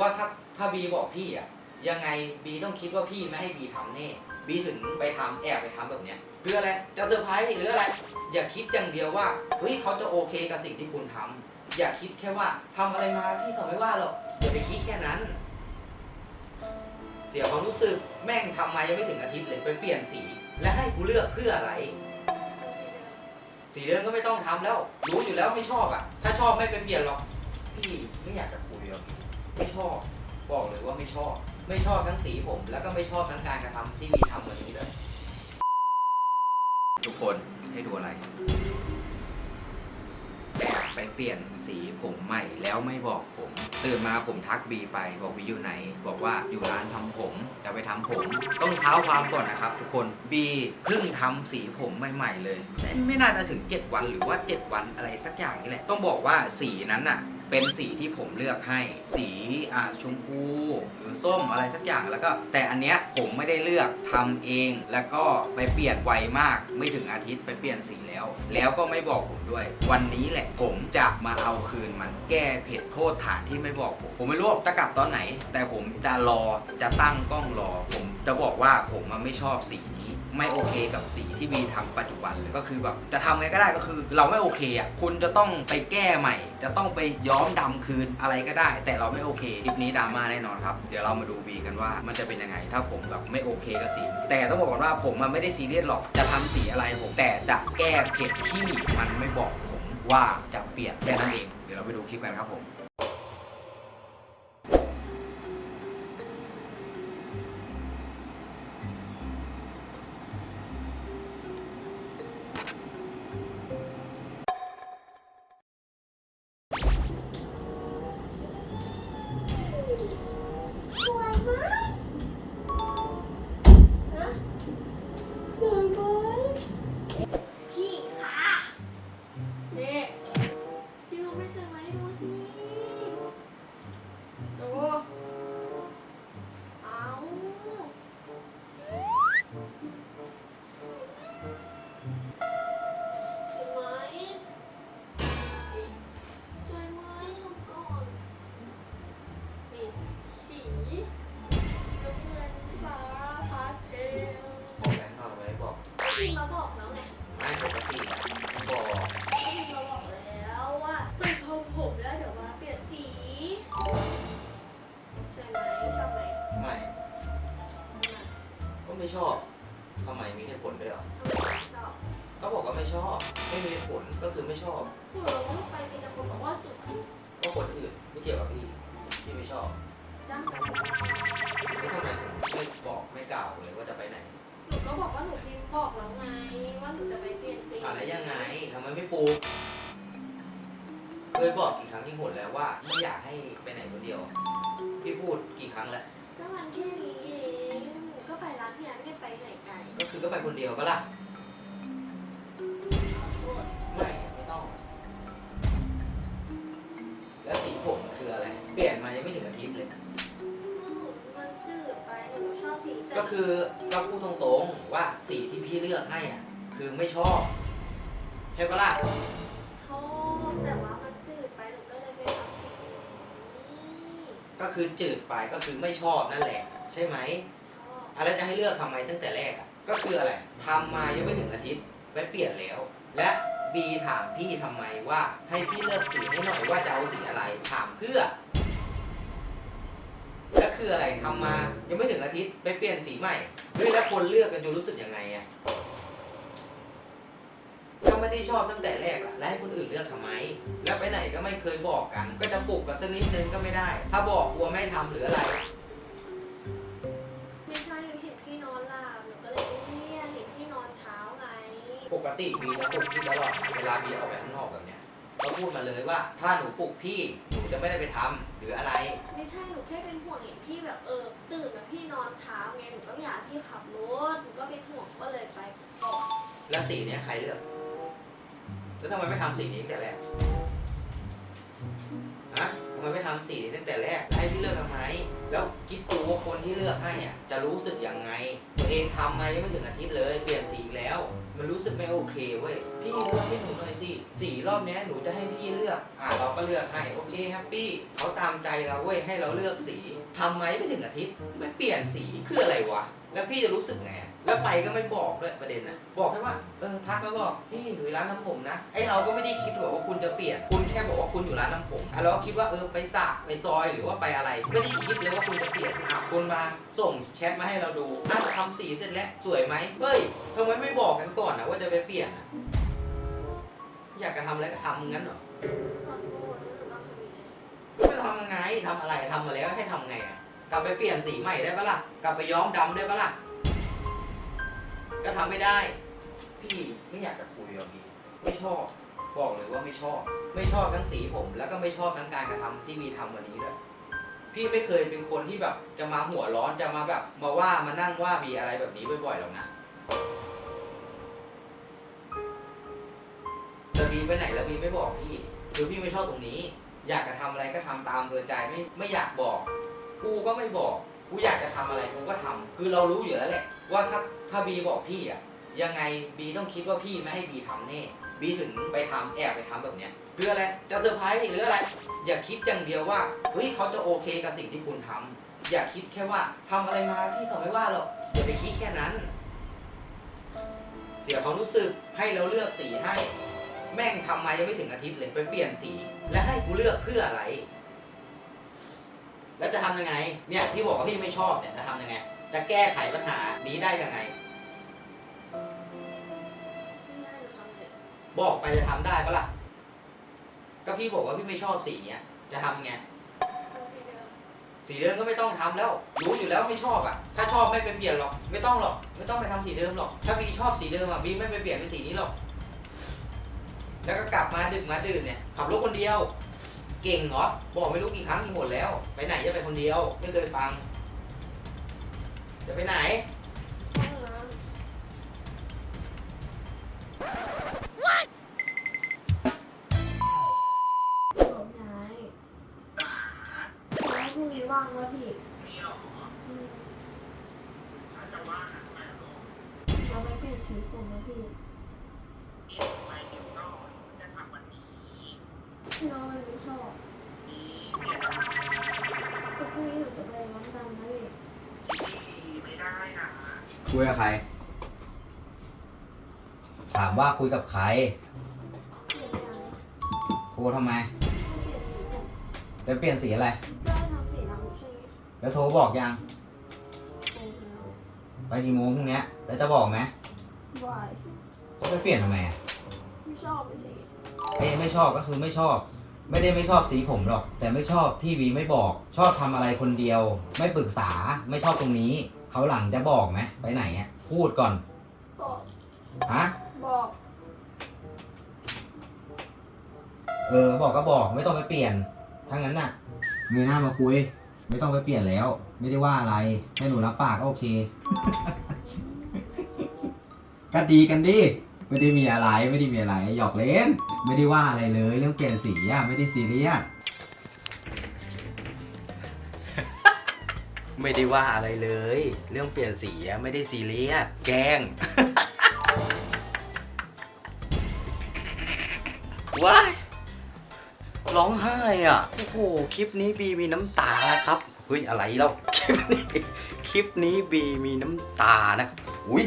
ว่าถ้าถ้าบีบอกพี่อะยังไงบีต้องคิดว่าพี่ไม่ให้บีทำแน่บีถึงไปทำแอบไปทำแบบเนี้ยคืออะไรจะเซอร์ไพรส์หรืออะไร อย่าคิดอย่างเดียวว่าเฮ้ยเขาจะโอเคกับสิ่งที่คุณทำอย่าคิดแค่ว่าทำอะไรมาพี่เขาไม่ว่าหรอกอย่าไปคิดแค่นั้น เสียความรู้สึกแม่งทำมายังไม่ถึงอาทิตย์เลยไปเปลี่ยนสี และให้กูเลือกเพื่ออะไร สีเดิมก็ไม่ต้องทำแล้ว รู้อยู่แล้วไม่ชอบอะ ถ้าชอบไม่ไปเปลี่ยนหรอก พี่ไม่อยากจะคุยหรอก ไม่ชอบ บอกเลยว่าไม่ชอบ ไม่ชอบทั้งสีผม แล้วก็ไม่ชอบทั้งการกระทำที่มีทำวันนี้เลยทุกคนให้ดูอะไรแอบไปเปลี่ยนสีผมใหม่แล้วไม่บอกผมตื่นมาผมทักบีไปบอกบีอยู่ไหน บอกว่าอยู่ร้านทำผมจะไปทำผม ต้องเท้าความก่อนนะครับทุกคนบีเพิ่งทำสีผมใหม่ๆเลย ไม่น่าจะถึง 7 วันหรือว่า 7 วันอะไรสักอย่างนี่แหละ ต้องบอกว่าสีนั้นน่ะ เป็นสีที่ผมเลือกให้ สีอ่าชมพูหรือส้มอะไรสักอย่างแล้วก็ แต่อันเนี้ยผมไม่ได้เลือกทำเอง แล้วก็ไปเปลี่ยนไวมาก ไม่ถึงอาทิตย์ไปเปลี่ยนสีแล้ว แล้วก็ไม่บอกผมด้วย วันนี้แหละผมจะมาเอาคืนมันแก้เผ็ดโทษฐานที่ไม่บอกผม ผมไม่รู้ว่าจะกลับตอนไหน แต่ผมจะรอจะตั้งกล้องรอ ผมจะบอกว่าผมมันไม่ชอบสีนี้ ไม่โอเคกับสีที่มีทำปัจจุบันเลยก็คือแบบจะทำไงก็ได้ก็คือ เราไม่โอเคอะคุณจะต้องไปแก้ใหม่ จะต้องไปย้อมดำคืนอะไรก็ได้ แต่เราไม่โอเคคลิปนี้ดราม่าแน่นอนครับเดี๋ยวเรามาดูบีกันว่ามันจะเป็นยังไง ถ้าผมแบบไม่โอเคกับสี แต่ต้องบอกก่อนว่าผมมันไม่ได้ซีเรียสหรอกจะทำสีอะไรผมแต่จะแก้เผ็ดที่มันไม่บอกผมว่าจะเปลี่ยนแค่นั้นเองเดี๋ยวเราไปดูคลิปกันครับผม ไม่ชอบทำไมมีเหตุผลด้วยเหรอทำไมชอบก็บอกว่าไม่ชอบ ไม่มีเหตุผลก็คือไม่ชอบเผื่อว่าไปมีแต่คนบอกว่าสวยก็คนอื่นไม่เกี่ยวกับพี่พี่ไม่ชอบดังแล้วทำไมถึงไม่บอกไม่กล่าวเลยว่าจะไปไหนหนูก็บอกว่าหนูพิมพ์บอกแล้วไงว่าหนูจะไปเปลี่ยนสีอะไรยังไงทำไมไม่ปลูกเคยบอกกี่ครั้งกี่หนแล้วว่าไม่อยากให้ไปไหนคนเดียว พี่พูดกี่ครั้งแล้วก็มันแค่นี้เองก็ไป ร้านพี่อันไม่ไปไหนไกลก็คือก็ไปคนเดียวปะล่ะขอโทษไม่ไม่ต้อง แล้วสีผมคืออะไร เปลี่ยนมายังไม่ถึงอาทิตย์เลยมันจืดไปหนูชอบสีแต่ก็คือก็พูดตรงๆว่าสีที่พี่เลือกให้อะ คือไม่ชอบ ใช่ปะล่ะ ชอบแต่ว่ามันจืดไปหนูก็เลยไปทำสีนี้ก็คือจืดไปก็คือไม่ชอบนั่นแหละ ใช่ไหมช อะไรจะให้เลือกทำไมตั้งแต่แรกอะก็คืออะไรทำมายังไม่ถึงอาทิตย์ไปเปลี่ยนแล้ว และบีถามพี่ทำไมว่าให้พี่เลือกสีให้หน่อยว่าจะเอาสีอะไรถามเพื่อแล้วคืออะไรทำมายังไม่ถึงอาทิตย์ไปเปลี่ยนสีใหม่เฮ้ยแล้วคนเลือกกันจะรู้สึกยังไงอะก็ไม่ได้ชอบตั้งแต่แรกละแล้วให้คนอื่นเลือกทำไม แล้วไปไหนก็ไม่เคยบอกกัน ก็จะปลุกกันสักนิดนึงก็ไม่ได้ ถ้าบอกกลัวไม่ทำหรืออะไร ติบีจะปลุกพี่ตลอดเวลาบีออกไปข้างนอกแบบเนี้ยก็พูดมาเลยว่า ถ้าหนูปลุกพี่หนูจะไม่ได้ไปทำหรืออะไร ไม่ใช่หนูแค่เป็นห่วงเห็นพี่แบบเออตื่นมาพี่นอนเช้าไงหนูก็อยากที่ขับรถหนูก็เป็นห่วงก็เลยไปก่อน แล้วสีเนี้ยใครเลือก แล้วทำไมไม่ทำสีนี้ตั้งแต่แรกฮะทำ ไมไม่ทำสีตั้งแต่แรกให้พี่เลือกทำไม แล้วคิดดูว่าคนที่เลือกให้อะจะรู้สึกยังไง ตัวเองทำมายังไม่ถึงอาทิตย์เลย เปลี่ยนสีอีกแล้ว มันรู้สึกไม่โอเคเว้ย พี่เลือกให้หนูหน่อยสิ สีรอบเนี้ยหนูจะให้พี่เลือก อ่าเราก็เลือกให้ โอเคแฮปปี้เขาตามใจเราเว้ย ให้เราเลือกสีทำไหมไม่ถึงอาทิตย์ไม่เปลี่ยนสีคืออะไรวะ แล้วพี่จะรู้สึกไง แล้วไปก็ไม่บอกด้วยประเด็นนะบอกแค่ว่าเออทักก็บอกพี่อยู่ร้านน้ำผมนะไอเราก็ไม่ได้คิดหรอกว่าคุณจะเปลี่ยนคุณแค่บอกว่าคุณอยู่ร้านน้ำผมอะเราก็คิดว่าเออไปสระไปซอยหรือว่าไปอะไร ไม่ได้คิดเลยว่าคุณจะเปลี่ยนอะคุณมาส่งแชทมาให้เราดูอะทำสีเสร็จแล้วสวยไหมเฮ้ยทำไมไม่บอกกันก่อนนะว่าจะไปเปลี่ยนอะอยากจะทำอะไรก็ทำงั้นเหรอไงก็ไม่ทำยังไงทำอะไรทำมาแล้วให้ทำไงอะกลับไปเปลี่ยนสีใหม่ได้ปะล่ะกลับไปย้อมดำได้ปะล่ะ ก็ทำไม่ได้ พี่ไม่อยากจะคุยกับพี่ไม่ชอบ บอกเลยว่าไม่ชอบ ไม่ชอบทั้งสีผม แล้วก็ไม่ชอบทั้งการกระทำที่มีทำวันนี้ด้วย พี่ไม่เคยเป็นคนที่แบบจะมาหัวร้อนจะมาแบบ มาว่ามานั่งว่าบีอะไรแบบนี้บ่อยๆหรอกนะแต่บีไปไหนแล้วบีไม่บอกพี่คือพี่ไม่ชอบตรงนี้ อยากจะทำอะไรก็ทำตามเบอใจไม่ไม่อยากบอก กูก็ไม่บอก กูอยากจะทำอะไรกูก็ทำคือเรารู้อยู่แล้วแหละว่าถ้าถ้าบีบอกพี่อะยังไงบีต้องคิดว่าพี่ไม่ให้บีทำแน่บีถึงไปทำแอบไปทำแบบเนี้ยคืออะไรจะเซอร์ไพรส์หรืออะไร อย่าคิดอย่างเดียวว่าเฮ้ยเขาจะโอเคกับสิ่งที่คุณทำอย่าคิดแค่ว่าทำอะไรมาพี่เขาไม่ว่าหรอกอย่าไปคิดแค่นั้น เสียความรู้สึกให้เราเลือกสีให้ แม่งทำมายังไม่ถึงอาทิตย์เลยไปเปลี่ยนสี และให้กูเลือกเพื่ออะไร แล้วจะทำยังไง เนี่ยพี่บอกว่าพี่ไม่ชอบเนี่ยจะทำยังไง จะแก้ไขปัญหานี้ได้ยังไงไม่ได้หนูทำเลยบอกไปจะทำได้ปะล่ะ ก็พี่บอกว่าพี่ไม่ชอบสีเนี้ย จะทำไง ทำสีเดิมสีเดิมก็ไม่ต้องทำแล้ว รู้อยู่แล้วไม่ชอบอะ ถ้าชอบไม่ไปเปลี่ยนหรอก ไม่ต้องหรอก ไม่ต้องไปทำสีเดิมหรอก ถ้าบีชอบสีเดิมอะบีไม่ไปเปลี่ยนเป็นสีนี้หรอก แล้วก็กลับมาดึกมาดื่นเนี่ย ขับรถคนเดียว เก่งเหรอ บอกไม่รู้กี่ครั้งกี่หมดแล้ว ไปไหนจะไปคนเดียว ไม่เคยฟัง จะไปไหน ห้องน้ำบอกพี่นายแล้วพรุ่งนี้ว่างวะพี่อืมเราไปเปลี่ยนสีผมนะพี่ พี่น้องมันไม่ชอบแต่พรุ่งนี้หนูจะไปร้านดำนะพี่คุยกับใคร ถามว่าคุยกับใครเปลี่ยนยังโทรทำไมเปลี่ยนสีผมจะเปลี่ยนสีอะไรได้ทำสีดำใช่ไหมแล้วโทรบอกยัง โอ้โหไปกี่โมงพรุ่งเนี้ยแล้วจะบอกไหมวาย จะไปเปลี่ยนทำไมอะไม่ชอบไปสิ เอ้ยไม่ชอบก็คือไม่ชอบ ไม่ได้ไม่ชอบสีผมหรอก แต่ไม่ชอบที่วีไม่บอก ชอบทำอะไรคนเดียว ไม่ปรึกษาไม่ชอบตรงนี้ เขาวหลังจะบอกไหมไปไหนอะพูดก่อนบอกฮะบอกเออบอกก็บอกไม่ต้องไปเปลี่ยนถ้างั้นน่ะเงยหน้ามาคุย ไม่ต้องไปเปลี่ยนแล้ว ไม่ได้ว่าอะไรให้หนูรับปากก็โอเค ก็ดีกันดิ ไม่ได้มีอะไรไม่ได้มีอะไรหยอกเล่น ไม่ได้ว่าอะไรเลย เรื่องเปลี่ยนสีอะไม่ได้ซีเรียสไม่ได้ว่าอะไรเลย เรื่องเปลี่ยนสีอะไม่ได้ซีเรียสแกล้ง ว้ายร้องไห้อะ โอ้โห คลิปนี้บีมีน้ำตานะครับ เฮ้ย อะไรแล้วคลิปนี้ คลิปนี้บีมีน้ำตานะครับ อุ้ย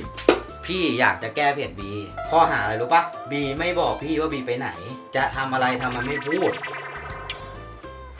พี่อยากจะแก้เพจบีข้อหาอะไรรู้ปะบีไม่บอกพี่ว่าบีไปไหน จะทำอะไรทำมันไม่พูด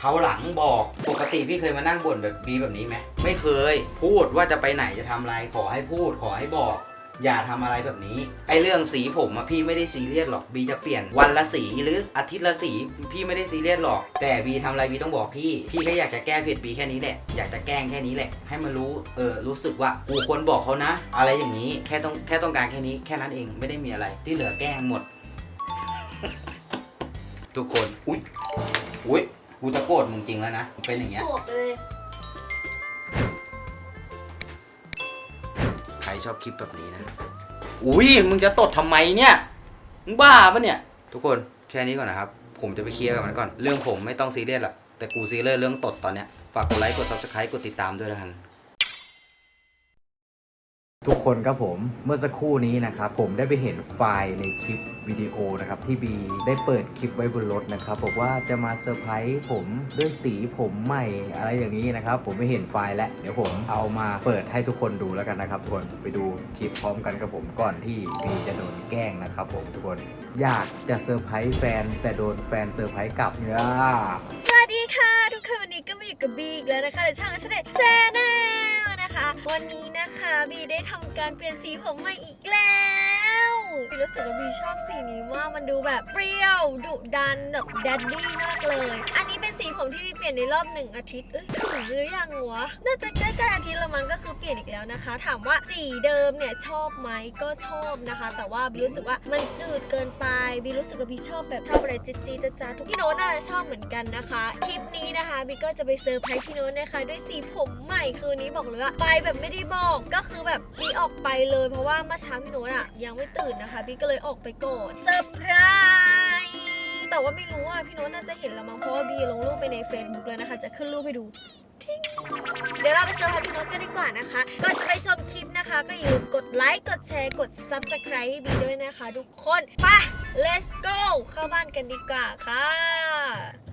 เขาหลังบอกปกติพี่เคยมานั่งบ่นแบบบีแบบนี้ไหมไม่เคย พูดว่าจะไปไหนจะทำอะไรขอให้พูดขอให้บอก อย่าทำอะไรแบบนี้ ไอเรื่องสีผมอะพี่ไม่ได้ซีเรียสหรอกบีจะเปลี่ยนวันละสีหรืออาทิตย์ละสีพี่ไม่ได้ซีเรียสหรอก แต่บีทำอะไรบีต้องบอกพี่ พี่แค่อยากจะแก้ผิดบีแค่นี้แหละอยากจะแกล้งแค่นี้แหละ ให้มันรู้เออรู้สึกว่ากูควรบอกเขานะ อะไรอย่างนี้แค่ต้องแค่ต้องการแค่นี้แค่นั้นเองไม่ได้มีอะไร ที่เหลือแกล้งหมด ทุกคนอุ๊ยอุ๊ยกูจะโกรธมึงจริงแล้วนะเป็นอย่างเงี้ย โกรธไปเลย ชอบคลิปแบบนี้นะ อุ้ยมึงจะตดทำไมเนี่ย มึงบ้าปะเนี่ย ทุกคนแค่นี้ก่อนนะครับ ผมจะไปเคลียร์กับมันก่อน เรื่องผมไม่ต้องซีเรียสหรอกแต่กูซีเรียสเรื่องตดตอนเนี้ย ฝากกดไลค์ กด subscribe กดติดตามด้วยแล้วกัน ทุกคนครับผมเมื่อสักครู่นี้นะครับผมได้ไปเห็นไฟล์ในคลิปวิดีโอนะครับที่บีได้เปิดคลิปไว้บนรถนะครับบอกว่าจะมาเซอร์ไพรส์ผมด้วยสีผมใหม่อะไรอย่างนี้นะครับ ผมไม่เห็นไฟล์แล้วเดี๋ยวผมเอามาเปิดให้ทุกคนดูแล้วกันนะครับทุกคนไปดูคลิปพร้อมกันกับผมก่อนที่บีจะโดนแกล้งนะครับผมทุกคนอยากจะเซอร์ไพรส์แฟน แต่โดนแฟนเซอร์ไพรส์กลับเนี่ยสวัสดีค่ะ ทุกคนวันนี้ก็มาอยู่กับบีอีกแล้วนะคะในช่องชาแนลแชนแนลน วันนี้นะคะบีได้ทำการเปลี่ยนสีผมใหม่อีกแล้ว บีรู้สึกว่าบีชอบสีนี้มากมันดูแบบเปรี้ยว ดุดันแบบแดดดี้มากเลย อันนี้เป็นสีผมที่บีเปลี่ยนในรอบหนึ่งอาทิตย์ เอ้ยถึงหรือยังวะ น่าจะใกล้ๆอาทิตย์ละมั้งก็คือเปลี่ยนอีกแล้วนะคะ ถามว่าสีเดิมเนี่ยชอบไหมก็ชอบนะคะ แต่ว่าบีรู้สึกว่ามันจืดเกินไปบีรู้สึกว่าบีชอบแบบชอบอะไรจี๊ดๆจ้าทุกพี่โน้ตน่าจะชอบเหมือนกันนะคะ คลิปนี้นะคะบีก็จะไปเซอร์ไพรส์พี่โน้ตนะคะ ด้วยสีผมใหม่คืนนี้บอกเลยว่าไปแบบไม่ได้บอกก็คือแบบบีออกไปเลย เพราะว่าเมื่อเช้าพี่โน้ตอะยังไม่ตื่นนะคะบีก็เลยออกไปโก่อนเซอร์ไพรส์แต่ว่าไม่รู้ว่าพี่โน้ตน่าจะเห็นแล้วมั้งเพราะว่าบีลงรูปไปใน Facebook แล้วนะคะ จะขึ้นรูปให้ดูเดี๋ยวเราไปเซอร์ไพรส์พี่โน้ตกันดีกว่านะคะ ก่อนจะไปชมคลิปนะคะ ก็อย่าลืมกดไลค์ กดแชร์ กด Subscribe ให้บีด้วยนะคะ ทุกคนไป let's go เข้าบ้านกันดีกว่าค่ะ